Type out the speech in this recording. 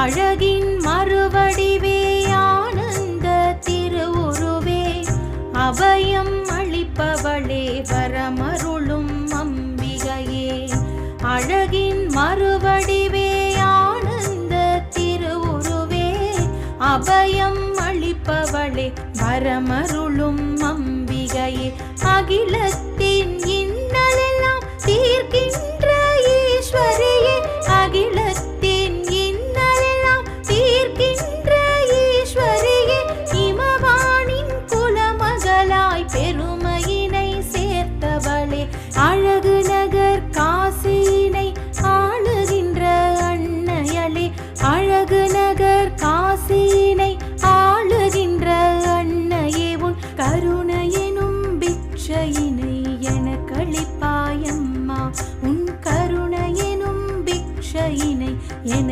அழகின் மறுவடிவே ஆனந்த திருவுருவே அபயம் அளிப்பவளே வரமருளும் அம்பிகையே. அழகின் மறுவடிவே ஆனந்த திருவுருவே அபயம் அளிப்பவளே வரமருளும் அம்பிகையே. அகிலத்து என